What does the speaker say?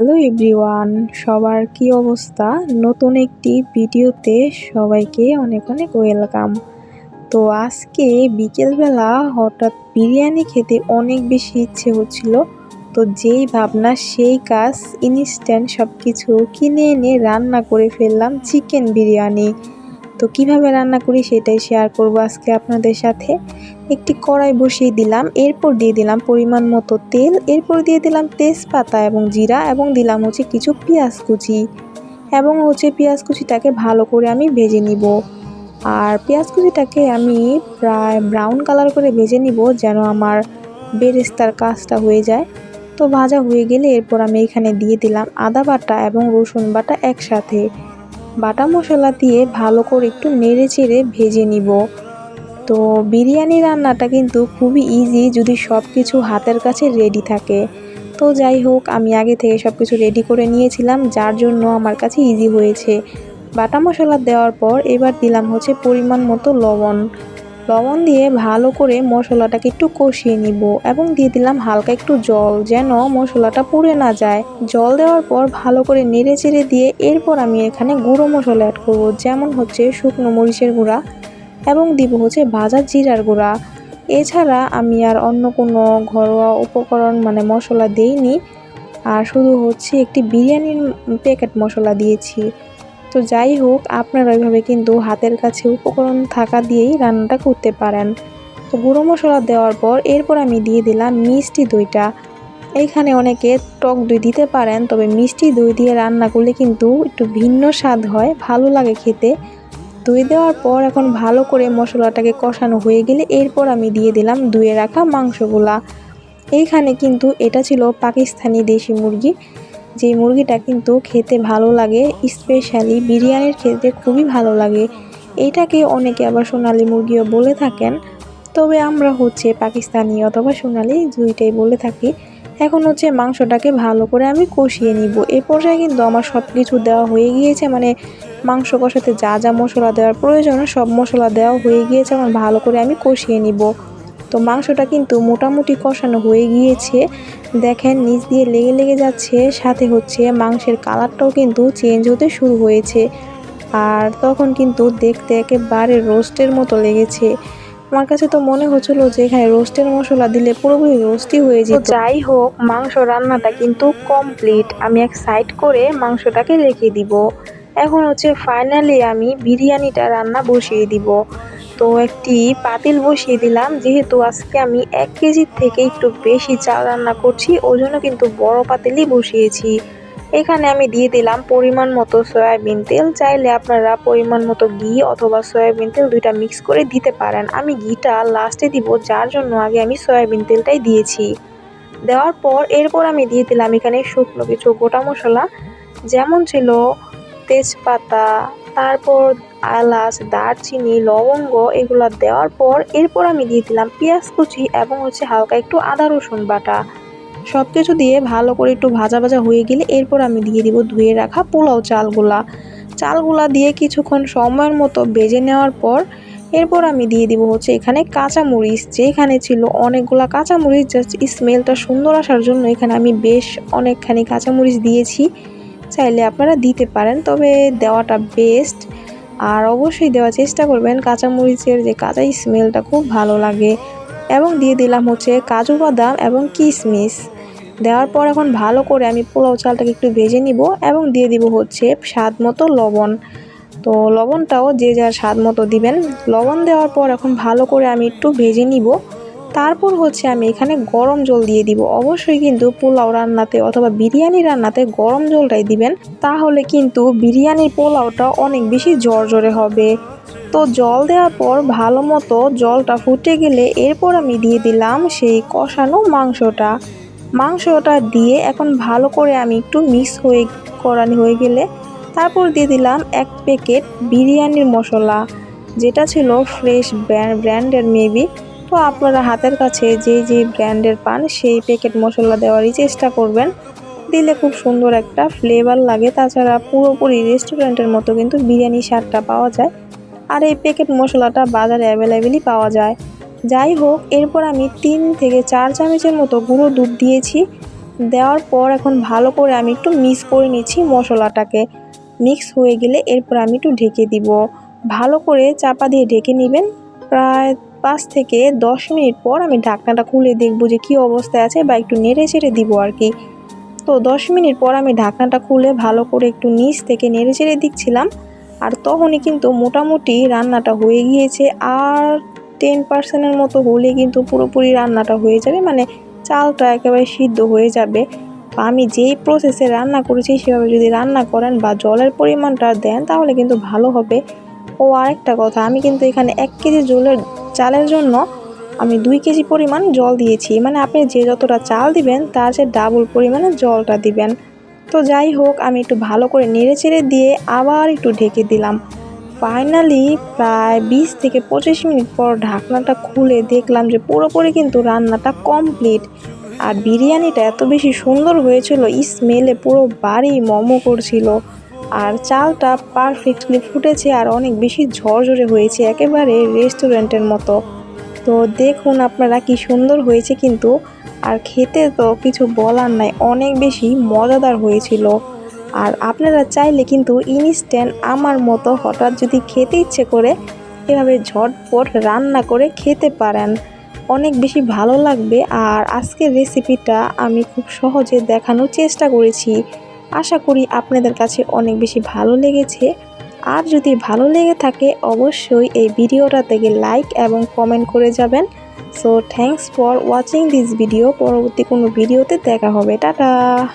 Hello everyone, সবার কি অবস্থা? নতুন একটি ভিডিওতে সবাইকে অনেক অনেক ওয়েলকাম। তো আজকে বিকেলবেলা হঠাৎ বিরিয়ানি খেতে অনেক বেশি ইচ্ছে হচ্ছিল। তো যেই ভাবনা, সেই কাজ ইনস্ট্যান্ট সব কিছু কিনে এনে রান্না করে ফেললাম চিকেন বিরিয়ানি। তো কীভাবে রান্না করি সেটাই শেয়ার করব আজকে আপনাদের সাথে। একটি কড়াই বসিয়ে দিলাম, এরপর দিয়ে দিলাম পরিমাণ মতো তেল, এরপর দিয়ে দিলাম তেজপাতা এবং জিরা এবং দিলাম হচ্ছে কিছু পেঁয়াজ কুচি এবং হচ্ছে পেঁয়াজ কুচিটাকে ভালো করে আমি ভেজে নিব। আর পেঁয়াজ কুচিটাকে আমি প্রায় ব্রাউন কালার করে ভেজে নিব যেন আমার বেরেস্তার কাজটা হয়ে যায়। তো ভাজা হয়ে গেলে এরপর আমি এখানে দিয়ে দিলাম আদা বাটা এবং রসুন বাটা একসাথে। বাটা মশলা দিয়ে ভালো করে একটু নেড়ে চেড়ে ভেজে নিব। তো বিরিয়ানি রান্নাটা কিন্তু খুবই ইজি যদি সব কিছু হাতের কাছে রেডি থাকে। তো যাই হোক, আমি আগে থেকে সব কিছু রেডি করে নিয়েছিলাম, যার জন্য আমার কাছে ইজি হয়েছে। বাটা মশলা দেওয়ার পর এবার দিলাম হচ্ছে পরিমাণ মতো লবণ। লবণ দিয়ে ভালো করে মশলাটাকে একটু কষিয়ে নিব এবং দিয়ে দিলাম হালকা একটু জল যেন মশলাটা পুড়ে না যায়। জল দেওয়ার পর ভালো করে নেড়ে চেড়ে দিয়ে এরপর আমি এখানে গুঁড়ো মশলা অ্যাড করব, যেমন হচ্ছে শুকনো মরিচের গুঁড়া এবং দিব হচ্ছে ভাজা জিরার গুঁড়া। এছাড়া আমি আর অন্য কোনো ঘরোয়া উপকরণ মানে মশলা দেইনি, আর শুধু হচ্ছে একটি বিরিয়ানির প্যাকেট মশলা দিয়েছি। তো যাই হোক, আপনারা ওইভাবে কিন্তু হাতের কাছে উপকরণ থাকা দিয়েই রান্নাটা করতে পারেন। তো গুঁড়ো মশলা দেওয়ার পর এরপর আমি দিয়ে দিলাম মিষ্টি দইটা। এইখানে অনেকে টক দই দিতে পারেন, তবে মিষ্টি দই দিয়ে রান্না করলে কিন্তু একটু ভিন্ন স্বাদ হয়, ভালো লাগে খেতে। দই দেওয়ার পর এখন ভালো করে মশলাটাকে কষানো হয়ে গেলে এরপর আমি দিয়ে দিলাম ধুয়ে রাখা মাংসগুলা। এইখানে কিন্তু এটা ছিল পাকিস্তানি দেশি মুরগি। যে মুরগিটা কিন্তু খেতে ভালো লাগে স্পেশালি বিরিয়ানির খেতে খুবই ভালো লাগে। এইটাকে অনেকে আবার সোনালি মুরগিও বলে থাকেন। তবে আমরা হচ্ছে পাকিস্তানি অথবা সোনালি দুইটাই বলে থাকি। এখন হচ্ছে মাংসটাকে ভালো করে আমি কষিয়ে নিব। এ পর্যায়ে কিন্তু আমার সব কিছু দেওয়া হয়ে গিয়েছে মানে মাংস কষাতে যা যা মশলা দেওয়ার প্রয়োজন, সব মশলা দেওয়া হয়ে গিয়েছে এখন ভালো করে আমি কষিয়ে নিব। তো মাংসটা কিন্তু মোটামুটি কষানো হয়ে গিয়েছে। দেখেন, নিচ দিয়ে লেগে লেগে যাচ্ছে, সাথে হচ্ছে মাংসের কালারটাও কিন্তু চেঞ্জ হতে শুরু হয়েছে। আর তখন কিন্তু দেখতে একেবারে রোস্টের মতো লেগেছে। আমার কাছে তো মনে হচ্ছিল যে এখানে রোস্টের মশলা দিলে পুরোপুরি রোস্টই হয়ে যেত। যাই হোক, মাংস রান্নাটা কিন্তু কমপ্লিট আমি এক সাইড করে মাংসটাকে রেখে দিব। এখন হচ্ছে ফাইনালি আমি বিরিয়ানিটা রান্না বসিয়ে দিব। তো একটি পাতিল বসিয়ে দিলাম। যেহেতু আজকে আমি এক কেজির থেকে একটু বেশি চাল রান্না করছি ওই জন্য কিন্তু বড় পাতিলই বসিয়েছি। এখানে আমি দিয়ে দিলাম পরিমাণ মতো সয়াবিন তেল। চাইলে আপনারা পরিমাণ মতো ঘি অথবা সয়াবিন তেল দুইটা মিক্স করে দিতে পারেন। আমি ঘিটা লাস্টে দিব, যার জন্য আগে আমি সয়াবিন তেলটাই দিয়েছি। দেওয়ার পর এরপর আমি দিয়ে দিলাম এখানে শুকনো কিছু গোটা মশলা, যেমন ছিল তেজপাতা তারপর এলাচ, দারচিনি, লবঙ্গ এগুলো দেওয়ার পর এরপর আমি দিয়ে দিলাম পেঁয়াজ কুচি এবং হচ্ছে হালকা একটু আদা, রসুন বাটা। সব কিছু দিয়ে ভালো করে একটু ভাজা ভাজা হয়ে গেলে এরপর আমি দিয়ে দিব ধুয়ে রাখা পোলাও চালগুলা। চালগুলা দিয়ে কিছুক্ষণ সময়ের মতো বেজে নেওয়ার পর এরপর আমি দিয়ে দিব হচ্ছে এখানে কাঁচামরিচ, যেখানে ছিল অনেকগুলা কাঁচামরিচ জাস্ট স্মেলটা সুন্দর আসার জন্য এখানে আমি বেশ অনেকখানি কাঁচামরিচ দিয়েছি। চাইলে আপনারা দিতে পারেন, তবে দেওয়াটা বেস্ট আর অবশ্যই দেওয়ার চেষ্টা করবেন, কাঁচামরিচের যে কাঁচা স্মেলটা খুব ভালো লাগে। এবং দিয়ে দিলাম হচ্ছে কাজু বাদাম এবং কিশমিশ দেওয়ার পর এখন ভালো করে আমি পোলাও চালটাকে একটু ভেজে নিব এবং দিয়ে দিব হচ্ছে স্বাদ মতো লবণ। তো লবণটাও যে যার স্বাদ মতো দিবেন। লবণ দেওয়ার পর এখন ভালো করে আমি একটু ভেজে নিব। তারপর হচ্ছে আমি এখানে গরম জল দিয়ে দিব। অবশ্যই কিন্তু পোলাও রান্নাতে অথবা বিরিয়ানি রান্নাতে গরম জলটাই দিবেন। তাহলে কিন্তু বিরিয়ানির পোলাওটা অনেক বেশি জর্জরে হবে। তো জল দেওয়ার পর ভালো মতো জলটা ফুটে গেলে এরপর আমি দিয়ে দিলাম সেই কষানো মাংসটা। মাংসটা দিয়ে এখন ভালো করে আমি একটু মিক্স হয়ে করানি হয়ে গেলে তারপর দিয়ে দিলাম এক প্যাকেট বিরিয়ানির মশলা। যেটা ছিল ফ্রেশ ব্র্যান্ডের মেবি। তো আপনারা হাতের কাছে যে যে ব্র্যান্ডের পান, সেই প্যাকেট মশলা দেওয়ারই চেষ্টা করবেন। দিলে খুব সুন্দর একটা ফ্লেভার লাগে। তাছাড়া পুরোপুরি রেস্টুরেন্টের মতো কিন্তু বিরিয়ানি স্বাদটা পাওয়া যায়। আর এই প্যাকেট মশলাটা বাজারে অ্যাভেলেবেলই পাওয়া যায়। যাই হোক, এরপর আমি তিন থেকে চার চামচের মতো গুঁড়ো দুধ দিয়েছি। দেওয়ার পর এখন ভালো করে আমি একটু মিক্স করে নিচ্ছি মশলাটাকে। মিক্স হয়ে গেলে এরপর আমি একটু ঢেকে দিব। ভালো করে চাপা দিয়ে ঢেকে নেবেন। প্রায় পাঁচ থেকে দশ মিনিট পর আমি ঢাকনাটা খুলে দেখব যে কী অবস্থায় আছে বা একটু নেড়ে চেড়ে দিব আর কি। তো দশ মিনিট পর আমি ঢাকনাটা খুলে ভালো করে একটু নিচ থেকে নেড়ে চেড়ে দিচ্ছিলাম আর তখনই কিন্তু মোটামুটি রান্নাটা হয়ে গিয়েছে আর টেন পার্সেন্টের মতো হলে কিন্তু পুরোপুরি রান্নাটা হয়ে যাবে মানে চালটা একেবারে সিদ্ধ হয়ে যাবে। তো আমি যেই প্রসেসে রান্না করেছি সেভাবে যদি রান্না করেন বা জলের পরিমাণটা দেন তাহলে কিন্তু ভালো হবে। ও আরেকটা কথা, আমি কিন্তু এখানে এক কেজি জলের চালের জন্য আমি দুই কেজি পরিমাণ জল দিয়েছি। মানে আপনি যে যতটা চাল দিবেন, তার চেয়ে ডাবল পরিমাণে জলটা দিবেন। তো যাই হোক, আমি একটু ভালো করে নেড়ে চেড়ে দিয়ে আবার একটু ঢেকে দিলাম। ফাইনালি প্রায় বিশ থেকে পঁচিশ মিনিট পর ঢাকনাটা খুলে দেখলাম যে পুরোপুরি কিন্তু রান্নাটা কমপ্লিট আর বিরিয়ানিটা এত বেশি সুন্দর হয়েছিল, স্মেলে পুরো বাড়ি মোমো করছিল। আর চালটা পারফেক্টলি ফুটেছে আর অনেক বেশি ঝরঝরে হয়েছে একেবারে রেস্টুরেন্টের মতো। তো দেখুন আপনারা কি সুন্দর হয়েছে কিন্তু। আর খেতে তো কিছু বলার নাই, অনেক বেশি মজাদার হয়েছিল। আর আপনারা চাইলে কিন্তু ইনস্ট্যান্ট আমার মতো হঠাৎ যদি খেতে ইচ্ছে করে, এভাবে ঝটপট রান্না করে খেতে পারেন। অনেক বেশি ভালো লাগবে আর আজকের রেসিপিটা আমি খুব সহজে দেখানোর চেষ্টা করেছি। আশা করি আপনাদের কাছে অনেক বেশি ভালো লেগেছে। আর যদি ভালো লেগে থাকে, অবশ্যই এই ভিডিওটা থেকে লাইক এবং কমেন্ট করে যাবেন। So thanks for watching this video পরবর্তী কোনো ভিডিওতে দেখা হবে। টাটা!